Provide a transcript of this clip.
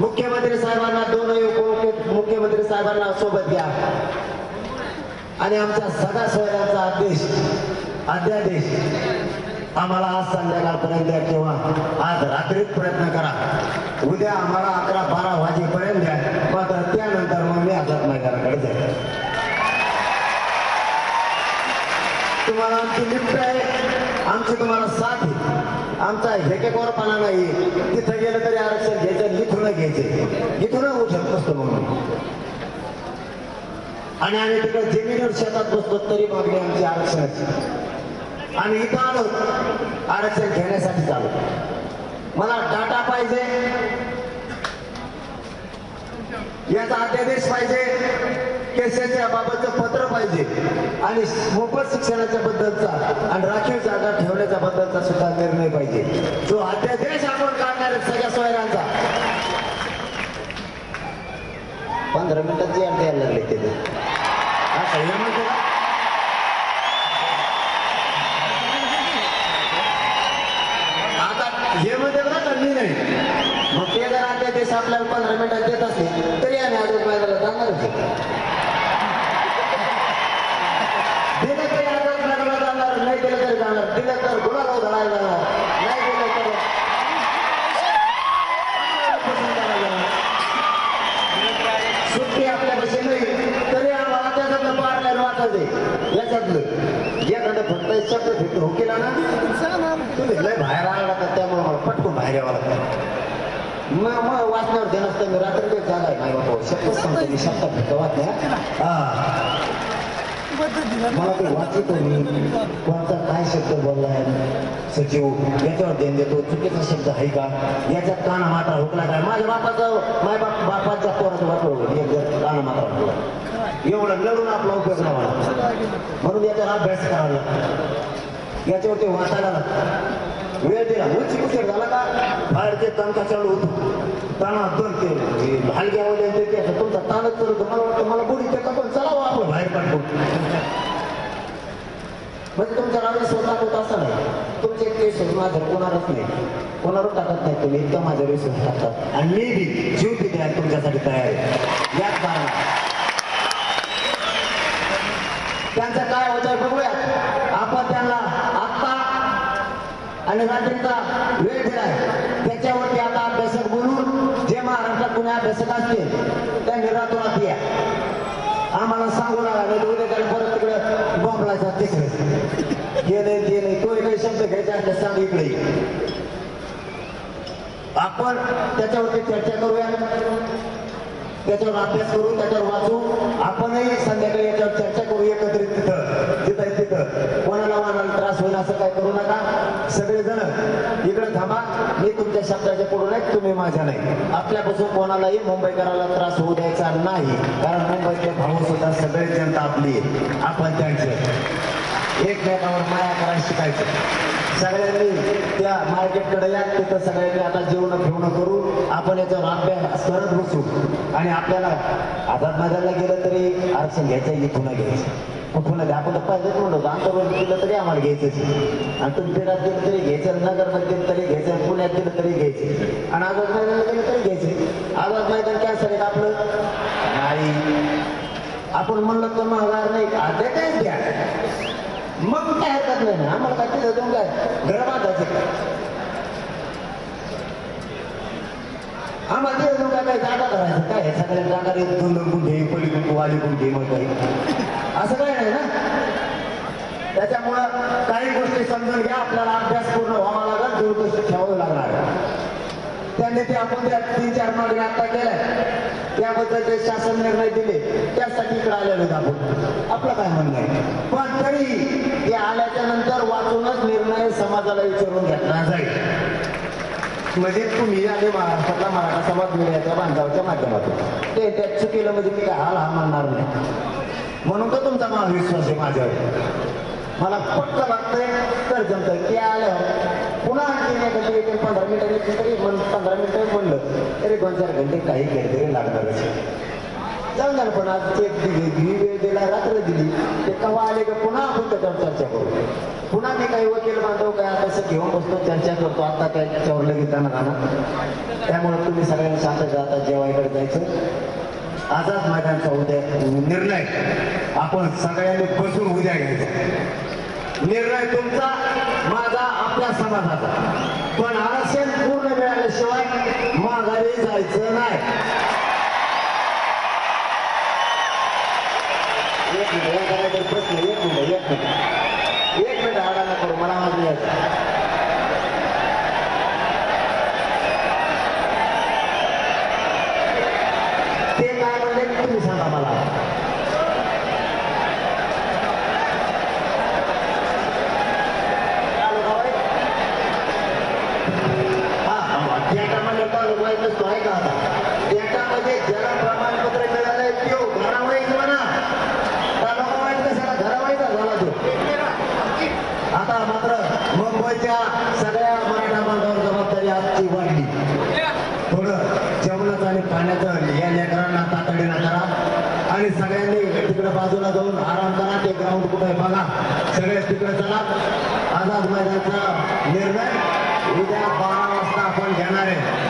मुख्यमंत्री साहेबांना दोनही उपमुख्यमंत्री साहेबांना सोबत घ्या. आणि आमच्या सगळ्या सोयऱ्यांचा आदेश अध्यादेश आम्हाला आज संध्याकाळपर्यंत द्या किंवा आज रात्रीत प्रयत्न करा. उद्या आम्हाला अकरा बारा वाजेपर्यंत द्या मात्र त्यानंतर मग मी आझाद मैदानाकडे जाईल. तुम्हाला आमची लिफ्ट आहे आमची तुम्हाला साथ आहे. आमचा हेकेकोरपणा नाही. तिथं गेलं तरी आरक्षण घ्यायचं इथून घ्यायचे. इथून होऊ शकत असतो म्हणून. आणि आम्ही तिकडे जमिनीवर शेतात बसतो तरी मागणी आमची आरक्षणाची. आणि इथं आलो आरक्षण घेण्यासाठी चालू मला डाटा पाहिजे. याचा अध्यादेश पाहिजे. केसेसच्या बाबतचं पत्र पाहिजे. आणि मोफत शिक्षणाच्या बद्दलचा आणि राखीव जागा ठेवण्याच्या बद्दलचा सुद्धा निर्णय पाहिजे. जो अध्यादेश आपण काढणार आहे सगळ्या सोयऱ्यांचा. पंधरा मिनिटात जे द्यायला लागले ते हा आता हे मध्ये बघा नाही. मग ते जर अध्यादेश आपल्याला पंधरा मिनिटात देत असले तरी आम्ही अजून मैदानाला जाणारच पाडल्याला वाटायचे याच्यातलं एखादं फक्त शब्द फिट हो केला ना तुम्ही लय बाहेर आला का त्यामुळे मला पटकून बाहेर यावं लागतं. मग मग वाचण्यावर ध्यान असतं मी रात्री ते झालाय. आहे नाही बाबा शब्द सांगतो मी शब्द फिट वाचल्या हा. मला ते वाचतो मी. कोणता काय शब्द बोललाय? सचिव याच्यावर ध्यान देतो. चुकीचा शब्द आहे का? याच्यात काना मात्रा हुकला काय? माझ्या बापाचा माय बाप बापाच्या पोराचं वाटलं एक जर काना मात्रा हुकला. एवढं लढून आपला उपयोग लावा म्हणून याच्यावर अभ्यास करावा लागतो. याच्यावरती वाचायला लागतं. वेळ दिला. उंची उशीर झाला का? बाहेरचे तणका चालू होतो. ताणा दोन ते हलग्यावर ते ते तुमचा ताणच चालू होतो. मला वाटतं मला बुडी त्याचा पण चलावं आपण बाहेर पाठवून. म्हणजे तुमच्या राजा स्वतः होत असं नाही तुमचे केस माझं कोणालाच नाही. कोणावर टाकत नाही तुम्ही. इतका माझ्या विश्वास टाकतात आणि मी बी जीव बी द्या तुमच्यासाठी तयार आहे. याच कारणात त्यांचं काय होतंय बघूया. आपण त्यांना आत्ता आणि रात्रीचा वेळ दिलाय. त्याच्यावरती आता अभ्यासक बोलून जे महाराष्ट्रात कुणी अभ्यासक असतील त्या निरातुरात या. आम्हाला सांगू नका उद्या त्याला परत तिकडे बोंबलायचा तिकडे. गेले नाही ते नाही तो काही शब्द घ्यायचा असले सांग इकडे. आपण त्याच्यावरती चर्चा करूया. त्याच्यावर अभ्यास करू त्याच्यावर वाचू. आपणही संध्याकाळी याच्यावर चर्चा करू एकत्रित तिथं तिथं आहे तिथं कोणाला वाणाला त्रास होईल असं काय करू नका. सगळेजण इकडे थांबा. मी तुमच्या शब्दाच्या पुढून आहे तुम्ही माझ्या नाही. आपल्यापासून कोणालाही मुंबईकराला त्रास होऊ द्यायचा नाही. कारण मुंबईचे भाऊ सुद्धा सगळे जनता आपली आपण त्यांचे. एकमेकावर माया करायला शिकायचं. सगळ्यांनी त्या मार्केटकडे या तिथं सगळ्यांनी आता जेवण फिवणं करू. आपण याच्यावर अभ्यास करत बसू. आणि आपल्याला आझाद मैदानाला गेलं तरी आरक्षण घ्यायचं इथून घ्यायचं कुठून आपण पाहिजे पाहिजेच म्हणतो आंतरवाद दिलं तरी आम्हाला घ्यायचंच. आणि तुम्ही पेडात दिलं तरी घ्यायचं नगरमध्ये दिलं तरी घ्यायचं पुण्यात दिलं तरी घ्यायचं. आणि आझाद मैदान दिलं तरी घ्यायचं. आझाद मैदान कॅन्सर आहे का आपलं? नाही. आपण म्हणलं तर महागार नाही अर्ध्या काय द्या मग काय हरकत नाही. ना आम्हाला काय तिथं जाऊन काय घर आम्हाला तिथं जाऊन काय काय जागा करायचं? काय? सगळ्या जागा रे दोन पलीकडून वाली गुंठे मग काही असं काही नाही ना? त्याच्यामुळं काही गोष्टी समजून घ्या आपल्याला अभ्यास पूर्ण व्हावा लागला दूरदृष्टी ठेवावं लागणार त्यांनी ते आपण त्या तीन चार मागण्या आता केल्या. त्याबद्दल जे शासन निर्णय दिले त्यासाठी इकडे आलेलो आपण. आपलं काय म्हणणं आहे? पण तरी ते आल्याच्यानंतर वाचूनच निर्णय समाजाला विचारून घेतला जाईल. म्हणजे तुम्ही आणि महाराष्ट्रातला मराठा समाज मिळाच्या बांधवाच्या माध्यमातून. ते त्यात चुकीला म्हणजे मी काय हाल हा म्हणणार नाही. म्हणून तर तुमचा मला विश्वास आहे माझ्यावर. मला पक्क लागतंय तर जमतंय ते आलं पुन्हा आणखी एखादी एक पंधरा मिनिटं तरी पंधरा मिनिटं म्हणलं तरी दोन चार घंटे काही काहीतरी लागणारच जाऊन द्या पण आज चेक दिली वेळ दिला रात्र दिली ते कवा आले का पुन्हा आपण त्याच्यावर चर्चा करू. पुन्हा मी काही वकील बांधव काय तसं घेऊन बसतो चर्चा करतो आता काय त्याच्यावर लगेच जाणार राहणार त्यामुळे तुम्ही सगळ्यांनी शांत जाता जेवायकडे जायचं. आझाद मैदानचा उद्या निर्णय. आपण सगळ्यांनी बसून उद्या घ्यायचा. निर्णय तुमचा माझा आपल्या समाजाचा. पण आरक्षण पूर्ण मिळाल्याशिवाय माघारी जायचं नाही. एक मिनिट प्रश्न एक मिनिट एक मिनिट एक मिनिट. आडा नको करू मला आवाज डेटामध्ये तालुका आहे. का त्याच्यामध्ये ज्याला प्रमाणपत्र मिळालंय त्यो घरावाईज म्हणा. तालुका वाईज झाला तो? आता मात्र मुंबईच्या सगळ्या मराठा बांधवांवर जबाबदारी आजची वाढली. थोडं जेवणाचं आणि पाण्याचं या लेकरांना तातडीनं करा. आणि सगळ्यांनी तिकडे बाजूला जाऊन आराम करा ते ग्राउंड कुठे बघा. सगळे तिकडे चला. आझाद मैदानाचा निर्णय उद्या बारा वाजता आपण घेणार आहे.